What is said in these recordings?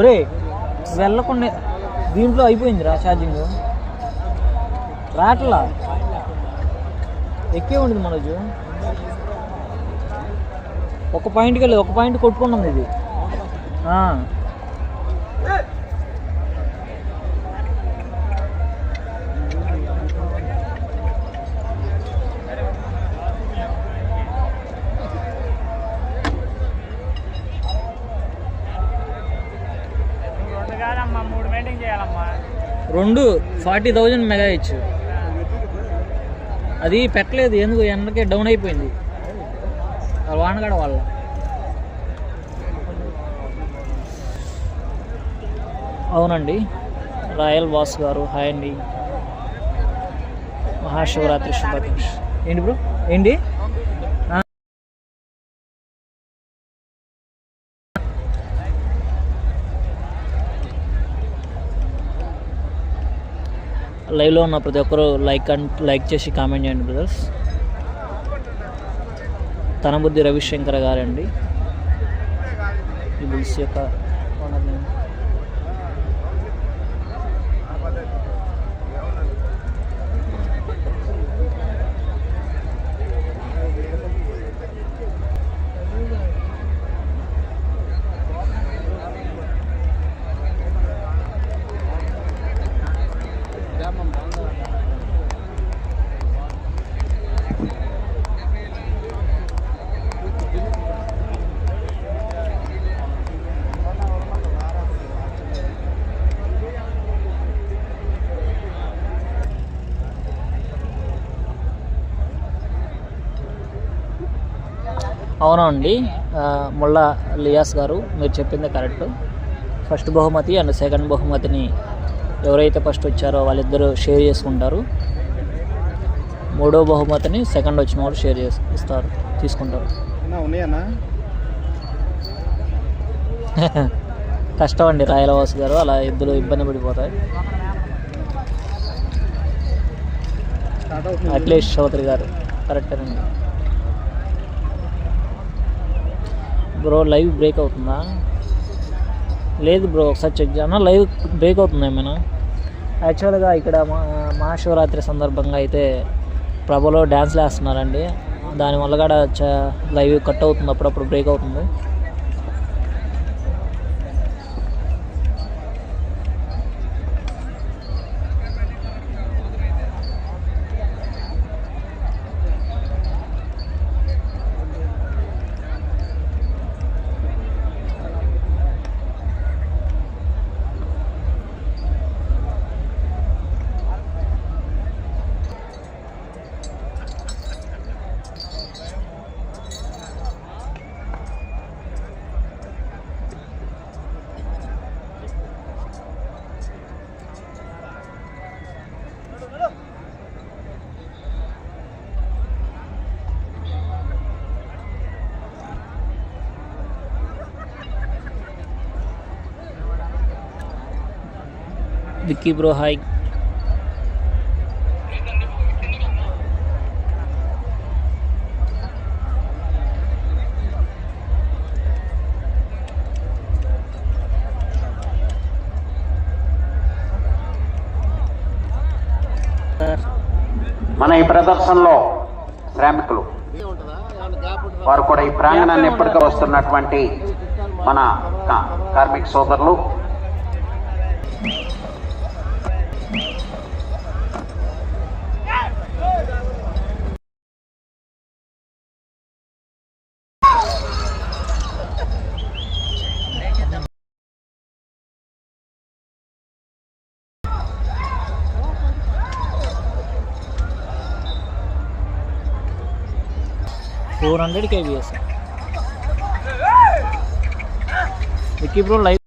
ఒరే వెళ్ళకుండా దీంట్లో అయిపోయిందిరా ఛార్జింగ్ రాట్లా? ఎక్కే ఉండదు మనోజు. ఒక పాయింట్కి వెళ్ళి ఒక పాయింట్ కొట్టుకున్నాం ఇది. రెండు ఫార్టీ థౌజండ్ మెగా ఇచ్చు. అది పెట్టలేదు ఎందుకు? ఎండకే డౌన్ అయిపోయింది. వానగాడ వానగడ వాళ్ళ అవునండి. రాయల్ బాస్ గారు హాయ్ అండి. మహాశివరాత్రి శుభాకాంక్ష ఏంటి బ్రో? ఏంటి? లైవ్లో ఉన్న ప్రతి ఒక్కరు లైక్ అండ్ లైక్ చేసి కామెంట్ చేయండి బ్రదర్స్ తన బుద్ధి రవిశంకర్ గారండి. ఈ బుల్స్ యొక్క ఓనర్ నేమ్. అవునా అండి ఆ, ముల్లా లియాస్ గారు మీరు చెప్పింది కరెక్ట్. ఫస్ట్ బహుమతి అండ్ సెకండ్ బహుమతిని ఎవరైతే ఫస్ట్ వచ్చారో వాళ్ళిద్దరూ షేర్ చేసుకుంటారు. మూడో బహుమతిని సెకండ్ వచ్చిన వాళ్ళు షేర్ చేసి ఇస్తారు తీసుకుంటారు. కష్టం అండి రాయలవాసు గారు అలా ఇద్దరు ఇబ్బంది పడిపోతాయి అఖిలేష్ చౌదరి గారు కరెక్టేనండి. బ్రో లైవ్ బ్రేక్ అవుతుందా? లేదు బ్రో ఒకసారి చెక్ చేయనా లైవ్ బ్రేక్ అవుతుంది ఏమైనా? యాక్చువల్గా ఇక్కడ మా మహాశివరాత్రి సందర్భంగా అయితే ప్రభలో డ్యాన్స్లు వేస్తున్నారండి. దానివల్ల కూడా చ- లైవ్ కట్ అవుతుంది అప్పుడప్పుడు బ్రేక్ అవుతుంది. Vicky bro hi. మన ఈ ప్రదర్శనలో శ్రామికులు వారు కూడా ఈ ప్రాంగణాన్ని ఎప్పటికీ వస్తున్నటువంటి మన కార్మిక సోదరులు. Four hundred KBS Vicky bro live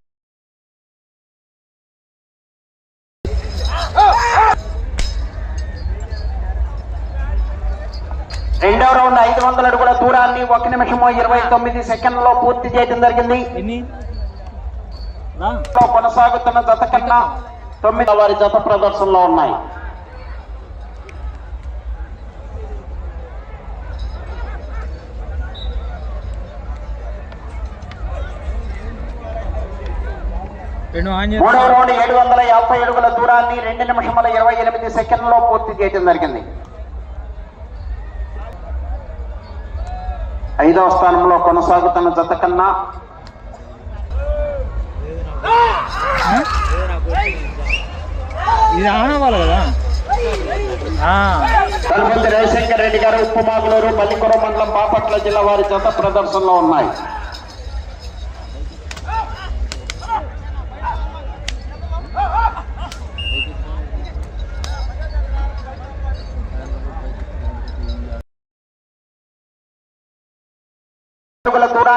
రెండవ రౌండ్ ఐదు వందల అడుగుల దూరాన్ని ఒక నిమిషము ఇరవై తొమ్మిది సెకండ్లో పూర్తి చేయడం జరిగింది. కొనసాగుతున్న జత కన్నా తొమ్మిది. వారి జత ప్రదర్శనలో ఉన్నాయి. మూడవ రౌండ్ ఏడు వందల యాభై అడుగుల దూరాన్ని రెండు నిమిషముల ఇరవై ఎనిమిది సెకండ్లో పూర్తి చేయడం జరిగింది. ఐదవ స్థానంలో కొనసాగుతున్న జత కన్నా ఇది ఆన్ అవ్వాలి కదా? తలపతి రవిశంకర్ రెడ్డి గారు ఉప్పుమాగులూరు మల్లిపురం మండలం బాపట్ల జిల్లా వారి జత ప్రదర్శనలో ఉన్నాయి.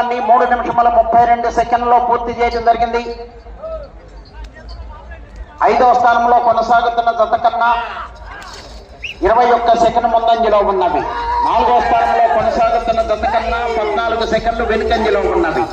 అడుగుల మూడు నిమిషముల ముప్పై రెండు సెకండ్లో పూర్తి చేయడం జరిగింది. ఐదవ స్థానంలో కొనసాగుతున్న జత కన్నా ఇరవై ఒక్క సెకండ్ ముందంజలో ఉన్నవి. నాలుగో స్థానంలో కొనసాగుతున్న జత కన్నా పద్నాలుగు సెకండ్లు వెనుకంజలో ఉన్నవి.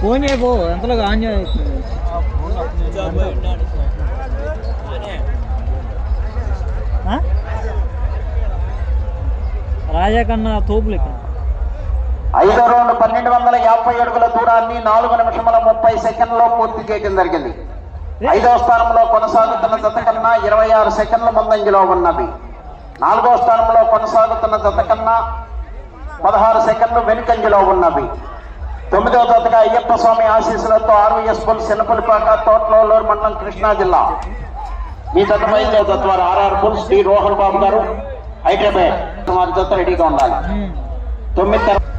ఫోన్ చేయబో ఎంతలో ఆన్? రాజా కన్నా తోపులు ఇక్కడ ఐదో రౌండ్ పన్నెండు వందల యాభై అడుగుల దూరాన్ని నాలుగు నిమిషముల ముప్పై సెకండ్లో పూర్తి చేయడం జరిగింది ఐదవ స్థానంలో కొనసాగుతున్న జత కన్నా ఇరవై ఆరు సెకండ్ల ముందంజలో ఉన్నవి నాలుగో స్థానంలో కొనసాగుతున్న జత కన్నా పదహారు సెకండ్లు వెనుకంజలో ఉన్నవి. తొమ్మిదవ జతగా అయ్యప్ప స్వామి ఆశీస్సులతో ఆర్వీఎస్ పుల్ చిన్నపులిపాక తోటలూరు మండలం కృష్ణా జిల్లా. ఈ జత బయలుదేరే జత వారు ఆర్ఆర్ పుల్ శ్రీ రోహన్ బాబు గారు. హైదరాబాద్. వారి జత రెడీగా ఉండాలి. తొమ్మిది తర్వాత